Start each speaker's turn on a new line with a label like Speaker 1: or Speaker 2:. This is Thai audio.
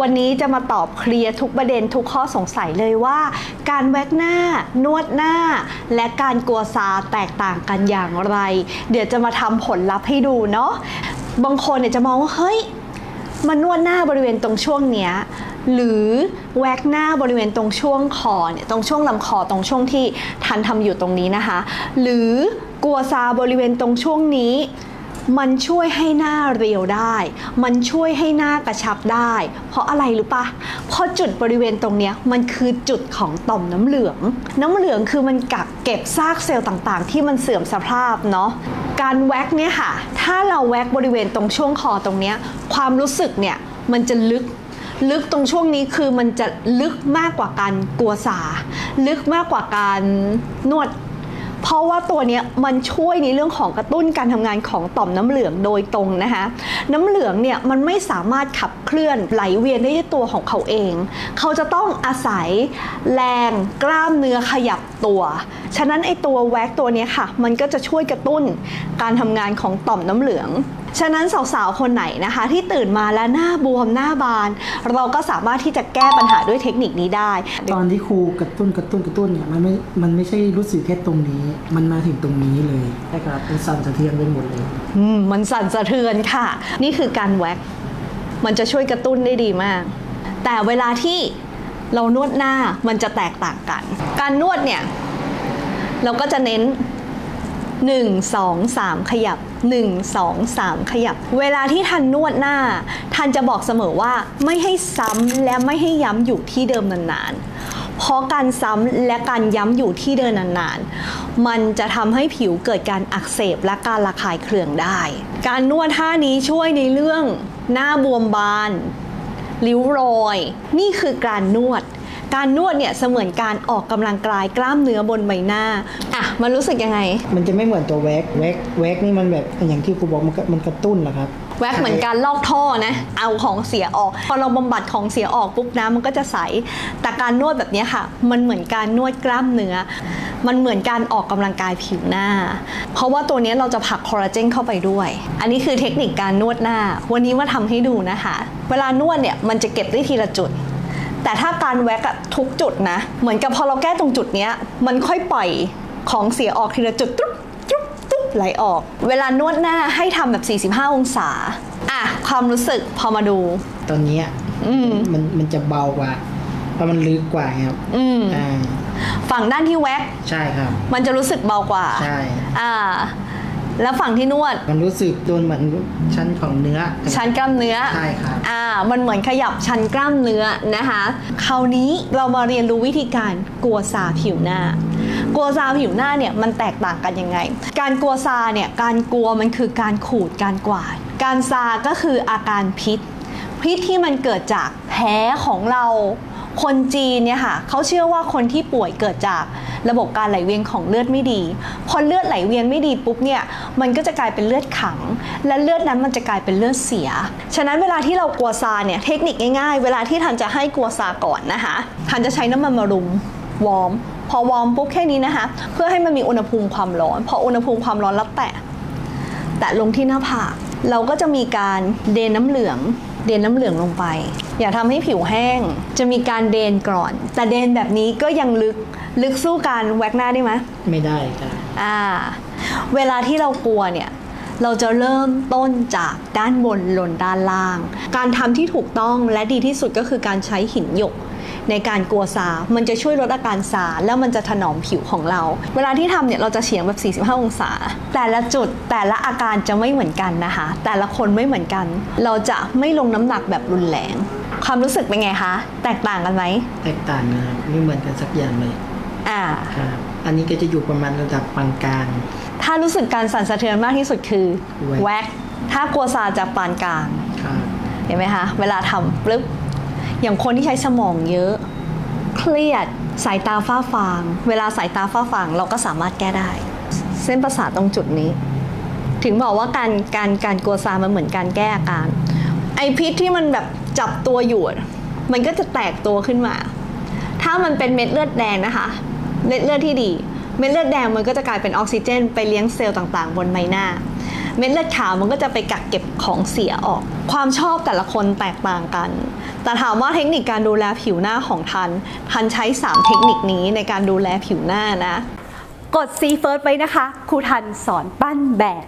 Speaker 1: วันนี้จะมาตอบเคลียร์ทุกประเด็นทุกข้อสงสัยเลยว่า การแว็กหน้านวดหน้า และการกลัวซาแตกต่างกันอย่างไร เดี๋ยวจะมาทำผลลัพธ์ให้ดูเนาะบางคนเนี่ยจะมองว่าเฮ้ยมานวดหน้าบริเวณตรงช่วงเนี้ยหรือแว็กหน้าบริเวณตรงช่วงคอเนี่ยตรงช่วงลำคอตรงช่วงที่ทันทำอยู่ตรงนี้นะคะ หรือกลัวซาบริเวณตรงช่วงนี้ มันช่วยให้หน้าเรียวได้ มันช่วยให้หน้ากระชับได้ เพราะอะไรรู้ปะ เพราะจุดบริเวณตรงนี้มันคือจุดของต่อมน้ำเหลือง น้ำเหลืองคือมันกักเก็บซากเซลล์ต่างๆ ที่มันเสื่อมสภาพเนาะการแว็กเนี่ยค่ะ ถ้าเราแว็กบริเวณตรงช่วงคอตรงนี้ความรู้สึกเนี่ยมันจะลึกลึกตรงช่วงนี้คือมันจะลึกมากกว่าการกลัวสา ลึกมากกว่าการนวด เพราะว่าตัวนี้มันช่วยในเรื่องของกระตุ้นการทำงานของต่อมน้ำเหลืองโดยตรงนะคะ น้ำเหลืองเนี่ยมันไม่สามารถขับเคลื่อนไหลเวียนได้ด้วยตัวของเขาเอง เขาจะต้องอาศัยแรงกล้ามเนื้อขยับตัว ฉะนั้นไอตัวแว็กตัวนี้ค่ะ มันก็จะช่วยกระตุ้นการทำงานของต่อมน้ำเหลือง ฉะนั้นสาวๆ คนไหนนะคะ ที่ตื่นมาแล้วหน้าบวมหน้าบาน เราก็สามารถที่จะแก้ปัญหาด้วยเทคนิคนี้ได้
Speaker 2: ตอนที่ครูกระตุ้นกระตุ้นกระตุ้นเนี่ยมันไม่ มันไม่ใช่รู้สึกแค่ตรงนี้ มันมาถึงตรงนี้เลยใช่ครับมันสั่นสะเทือนไปหมดเลย
Speaker 1: อืมมันสั่นสะเทือนค่ะ นี่คือการแว็กมันจะช่วยกระตุ้นได้ดีมาก แต่เวลาที่เรานวดหน้ามันจะแตกต่างกัน การนวดเนี่ยเราก็จะเน้น 1 2 3 ขยับ 1 2 3 ขยับ เวลาที่ทันนวดหน้า ทันจะบอกเสมอว่าไม่ให้ซ้ำและไม่ให้ย้ำอยู่ที่เดิมนานๆ เพราะการซ้ำและการย้ำอยู่ที่เดิมนานๆ มันจะทำให้ผิวเกิดการอักเสบและการระคายเคืองได้ การนวดท่านี้ช่วยในเรื่องหน้าบวมบาน ริ้วรอย นี่คือการนวด การนวดเนี่ยเสมือนการออกกำลังกายกล้ามเนื้อบนใบหน้าอะมันรู้สึกยังไง
Speaker 2: มันจะไม่เหมือนตัวแว็กแว็กแว็กนี่มันแบบอย่างที่ครูบอกมันก็มันกระตุ้นเหรอครับ
Speaker 1: แว็กเหมือนการลอกท่อนะ เอาของเสียออก พอเราบำบัดของเสียออกปุ๊บน้ำมันก็จะใส แต่การนวดแบบเนี้ยค่ะ มันเหมือนการนวดกล้ามเนื้อ มันเหมือนการออกกำลังกายผิวหน้า เพราะว่าตัวเนี้ยเราจะผลักคอลลาเจนเข้าไปด้วย อันนี้คือเทคนิคการนวดหน้า วันนี้มาทำให้ดูนะคะ เวลานวดเนี่ยมันจะเก็บได้ทีละจุด แต่ถ้าการแว็กอะทุกจุดนะ เหมือนกับพอเราแก้ตรงจุดเนี้ย มันค่อยปล่อยของเสียออกทีละจุดตุ๊บตุ๊บตุ๊บไหลออก เวลานวดหน้าให้ทำแบบ 45 องศา อะ ความรู้สึกพอมาดู
Speaker 2: ตอนเนี้ย
Speaker 1: อืม
Speaker 2: มันมันจะเบากว่า เพราะมันลึกกว่าครับ
Speaker 1: อืม
Speaker 2: อ่า
Speaker 1: ฝั่งด้านที่แว็ก
Speaker 2: ใช่ครับ
Speaker 1: มันจะรู้สึกเบากว่า
Speaker 2: ใช่
Speaker 1: อ่า แล้วฝั่งที่นวด
Speaker 2: มันรู้สึกโดนเหมือนชั้นของเนื้อ
Speaker 1: ชั้นกล้ามเนื้อ
Speaker 2: ใช่ครับ
Speaker 1: อ่า มันเหมือนขยับชั้นกล้ามเนื้อนะคะ คราวนี้เรามาเรียนรู้วิธีการกลัวซาผิวหน้า กลัวซาผิวหน้าเนี่ยมันแตกต่างกันยังไง การกลัวซาเนี่ยการกลัวมันคือการขูดการกวาด การซาก็คืออาการพิษ พิษที่มันเกิดจากแผลของเรา คนจีนเนี่ยค่ะเขาเชื่อว่าคนที่ป่วยเกิดจากระบบการไหลเวียนของเลือดไม่ดี พอเลือดไหลเวียนไม่ดีปุ๊บเนี่ยมันก็จะกลายเป็นเลือดขัง และเลือดนั้นมันจะกลายเป็นเลือดเสีย ฉะนั้นเวลาที่เรากลัวซาเนี่ยเทคนิคง่ายๆ เวลาที่ทันจะให้กลัวซาก่อนนะคะทันจะใช้น้ำมันมารุมวอร์มพอวอร์มปุ๊บแค่นี้นะคะ เพื่อให้มันมีอุณหภูมิความร้อน พออุณหภูมิความร้อนแล้วแตะแตะลงที่หน้าผากเราก็จะมีการเดนน้ำเหลือง เดนน้ำเหลืองลงไป อย่าทำให้ผิวแห้ง จะมีการเดนก่อน แต่เดนแบบนี้ก็ยังลึกลึกสู้การแว็กหน้าได้ไหม
Speaker 2: ไม่ได้ครับ
Speaker 1: อ่า เวลาที่เรากลัวเนี่ยเราจะเริ่มต้นจากด้านบนลงด้านล่าง การทำที่ถูกต้องและดีที่สุดก็คือการใช้หินหยก ในการกลัวซามันจะช่วยลดอาการซาแล้วมันจะถนอมผิวของเรา เวลาที่ทำเนี่ยเราจะเฉียงแบบ 45 องศา แต่ละจุดแต่ละอาการจะไม่เหมือนกันนะคะ แต่ละคนไม่เหมือนกัน เราจะไม่ลงน้ำหนักแบบรุนแรง ความรู้สึกเป็นไงคะ แตกต่างกันไหม
Speaker 2: แตกต่างนะครับไม่เหมือนกันสักอย่างเลย
Speaker 1: อ่า
Speaker 2: ครับอันนี้ก็จะอยู่ประมาณระดับปานกลาง
Speaker 1: ถ้ารู้สึกการสั่นสะเทือนมากที่สุดคือ
Speaker 2: แว็ก
Speaker 1: แว็กถ้ากลัวซาจะปานกลาง
Speaker 2: ครับ
Speaker 1: เห็นไหมคะ เวลาทำปึ๊บ อย่างคนที่ใช้สมองเยอะ เครียดสายตาฝ้าฟาง เวลาสายตาฝ้าฟางเราก็สามารถแก้ได้ เส้นประสาทตรงจุดนี้ ถึงบอกว่าการการการกลัวซามันเหมือนการแก้อาการ ไอพิษที่มันแบบจับตัวอยู่ มันก็จะแตกตัวขึ้นมา ถ้ามันเป็นเม็ดเลือดแดงนะคะ เม็ดเลือดที่ดี เม็ดเลือดแดงมันก็จะกลายเป็นออกซิเจน ไปเลี้ยงเซลล์ต่างๆ บนใบหน้า เม็ดเลือดขาวมันก็จะไปกักเก็บของเสียออก ความชอบแต่ละคนแตกต่างกัน แต่ถามว่าเทคนิคการดูแลผิวหน้าของทัน ทันใช้ 3 เทคนิคนี้ในการดูแลผิวหน้านะ
Speaker 3: กดซีเฟิร์สไว้นะคะ ครูทันสอนปั้นแบบ